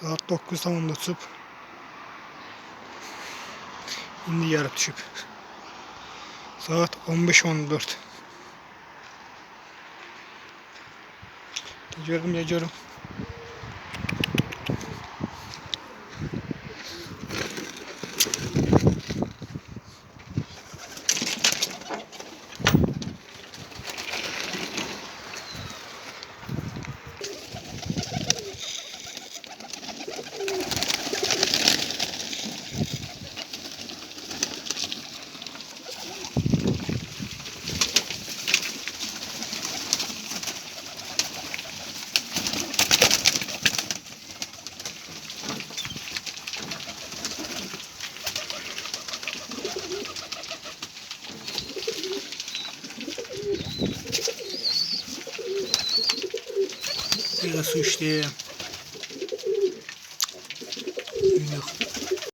Saat 9 tamamda tutub. İndi yarı düşüb. Saat 15.14. Gördüm ya görüm. Bir de su içti. Yok.